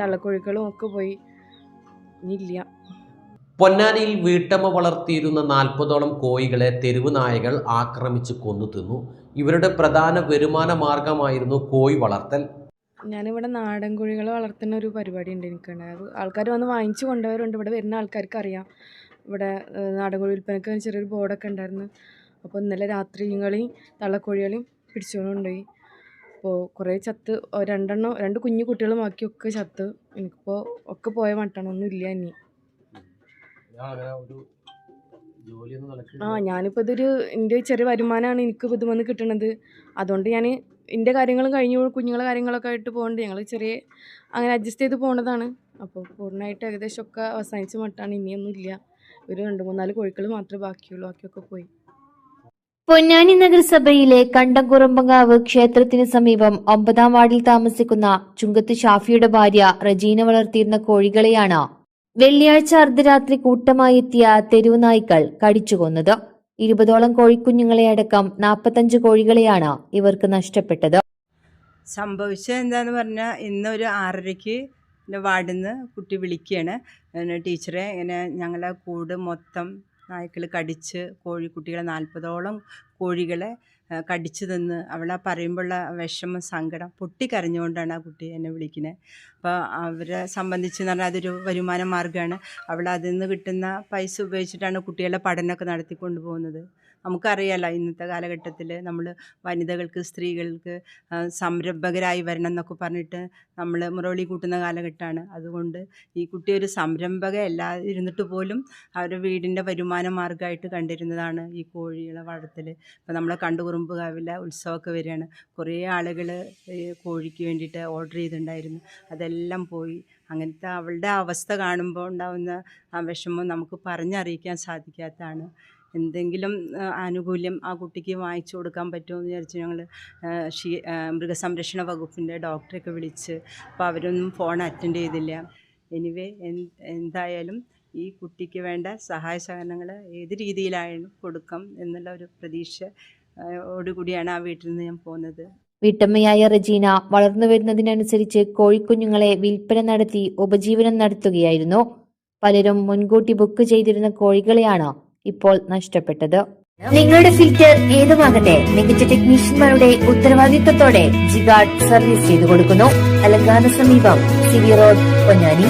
തള്ളക്കോഴികളും ഒക്കെ പോയി. ഇനിയില്ല. പൊന്നാനിയിൽ വീട്ടമ്മ വളർത്തിയിരുന്ന നാൽപ്പതോളം കോഴികളെ തെരുവ് നായകൾ ആക്രമിച്ച് കൊന്നു തിന്നു. ഇവരുടെ പ്രധാന വരുമാന മാർഗമായിരുന്നു കോഴി വളർത്തൽ. ഞാനിവിടെ നാടൻ കോഴികളെ വളർത്തുന്ന ഒരു പരിപാടി ഉണ്ട് എനിക്ക് അത് ആൾക്കാർ വന്ന് വാങ്ങിച്ചു കൊണ്ടുപോയവരുണ്ട് ഇവിടെ വരുന്ന ആൾക്കാർക്ക് അറിയാം. ഇവിടെ നാടൻ കോഴി വിൽപ്പനക്ക് ചെറിയൊരു ബോർഡൊക്കെ ഉണ്ടായിരുന്നു. അപ്പോൾ ഇന്നലെ രാത്രി കളി തള്ളക്കോഴികളെയും പിടിച്ചുകൊണ്ട് കൊണ്ടുപോയി. അപ്പോൾ കുറേ ചത്ത് രണ്ടെണ്ണം രണ്ട് കുഞ്ഞു കുട്ടികളും ബാക്കിയൊക്കെ ചത്ത്. എനിക്കിപ്പോൾ ഒക്കെ പോയ മട്ടണമൊന്നും ഇല്ല ഇനി. ആ ഞാനിപ്പോൾ ഇതൊരു എന്റെ ചെറിയ വരുമാനമാണ് എനിക്ക് ഇത് വന്ന് കിട്ടണത്. അതുകൊണ്ട് ഞാൻ എന്റെ കാര്യങ്ങളും കഴിഞ്ഞു കുഞ്ഞുങ്ങളെ കാര്യങ്ങളൊക്കെ ആയിട്ട് പോകുന്നുണ്ട് ഞങ്ങൾ ചെറിയ അങ്ങനെ അഡ്ജസ്റ്റ് ചെയ്ത് പോണതാണ്. അപ്പോൾ പൂർണമായിട്ട് ഏകദേശം ഒക്കെ അവസാനിച്ച മട്ടാണ്. ഇനിയൊന്നും ഇല്ല. ഒരു രണ്ട് മൂന്നാൽ കോഴികൾ മാത്രമേ ബാക്കിയുള്ളൂ. ബാക്കിയൊക്കെ പോയി. പൊന്നാനി നഗരസഭയിലെ കണ്ടംകുറമ്പങ്കാവ് ക്ഷേത്രത്തിന് സമീപം ഒമ്പതാം വാർഡിൽ താമസിക്കുന്ന ചുങ്കത്ത് ഷാഫിയുടെ ഭാര്യ റജീന വളർത്തിയിരുന്ന കോഴികളെയാണ് വെള്ളിയാഴ്ച അർദ്ധരാത്രി കൂട്ടമായി എത്തിയ തെരുവ് നായ്ക്കൾ കടിച്ചുകൊന്നത് ഇരുപതോളം കോഴിക്കുഞ്ഞുങ്ങളെ അടക്കം നാൽപ്പത്തഞ്ച് കോഴികളെയാണ് ഇവർക്ക് നഷ്ടപ്പെട്ടത്. സംഭവിച്ചത് എന്താന്ന് പറഞ്ഞാൽ ഇന്ന് ഒരു ആറരയ്ക്ക് വാർഡിൽ നിന്ന് കുട്ടി വിളിക്കുകയാണ് ടീച്ചറെ ഇങ്ങനെ ഞങ്ങളെ കൂട് മൊത്തം നായ്ക്കൾ കടിച്ച് കോഴിക്കുട്ടികളെ നാൽപ്പതോളം കോഴികളെ കടിച്ചു തിന്ന് അവളെ പറയുമ്പോഴുള്ള വിഷമം സങ്കടം പൊട്ടിക്കരഞ്ഞുകൊണ്ടാണ് ആ കുട്ടി എന്നെ വിളിക്കുന്നത് അപ്പോൾ അവരെ സംബന്ധിച്ച് എന്ന് പറഞ്ഞാൽ അതൊരു വരുമാന മാർഗമാണ്. അവൾ അതിൽ നിന്ന് കിട്ടുന്ന പൈസ ഉപയോഗിച്ചിട്ടാണ് കുട്ടികളുടെ പഠനമൊക്കെ നടത്തിക്കൊണ്ട് പോകുന്നത്. നമുക്കറിയാലോ ഇന്നത്തെ കാലഘട്ടത്തിൽ നമ്മൾ വനിതകൾക്ക് സ്ത്രീകൾക്ക് സംരംഭകരായി വരണം എന്നൊക്കെ പറഞ്ഞിട്ട് നമ്മൾ മുറവിളി കൂട്ടുന്ന കാലഘട്ടമാണ് അതുകൊണ്ട് ഈ കുട്ടി ഒരു സംരംഭക അല്ല ഇരുന്നിട്ട് പോലും അവരുടെ വീടിന്റെ വരുമാന മാർഗമായിട്ട് കണ്ടിരുന്നതാണ് ഈ കോഴികളെ വളർത്തൽ ഇപ്പോൾ നമ്മളെ കണ്ടുകുറുമ്പുകാവിലെ ഉത്സവമൊക്കെ വരികയാണ്. കുറേ ആളുകൾ കോഴിക്ക് വേണ്ടിയിട്ട് ഓർഡർ ചെയ്തിട്ടുണ്ടായിരുന്നു. അതെല്ലാം പോയി. അങ്ങനത്തെ അവളുടെ അവസ്ഥ കാണുമ്പോൾ ഉണ്ടാകുന്ന ആ വിഷമം നമുക്ക് പറഞ്ഞറിയിക്കാൻ സാധിക്കാത്തതാണ്. എന്തെങ്കിലും ആനുകൂല്യം ആ കുട്ടിക്ക് വാങ്ങിച്ചു കൊടുക്കാൻ പറ്റുമോ എന്ന് വിചാരിച്ച് ഞങ്ങൾ ഷീ മൃഗസംരക്ഷണ വകുപ്പിന്റെ ഡോക്ടറെയൊക്കെ വിളിച്ച് അപ്പോൾ അവരൊന്നും ഫോൺ അറ്റൻഡ് ചെയ്തില്ല. എനിവേ എന്തായാലും ഈ കുട്ടിക്ക് വേണ്ട സഹായ സഹകരണങ്ങൾ ഏത് രീതിയിലായാലും കൊടുക്കാം എന്നുള്ള ഒരു പ്രതീക്ഷ ഓടുകൂടിയാണ് ആ വീട്ടിൽ നിന്ന് ഞാൻ പോകുന്നത്. വീട്ടമ്മയായ റജീന വളർന്നു വരുന്നതിനനുസരിച്ച് കോഴിക്കുഞ്ഞുങ്ങളെ വിൽപ്പന നടത്തി ഉപജീവനം നടത്തുകയായിരുന്നു. പലരും മുൻകൂട്ടി ബുക്ക് ചെയ്തിരുന്ന കോഴികളെയാണ് ഇപ്പോൾ നഷ്ടപ്പെട്ടത്. നിങ്ങളുടെ ഫിൽറ്റർ ഏതുമാകട്ടെ മികച്ച ടെക്നീഷ്യന്മാരുടെ ഉത്തരവാദിത്തത്തോടെ ജിഗാർഡ് സർവീസ് ചെയ്തു കൊടുക്കുന്നു അലങ്കാന സമീപം സിവി റോഡ് പൊന്നാനി.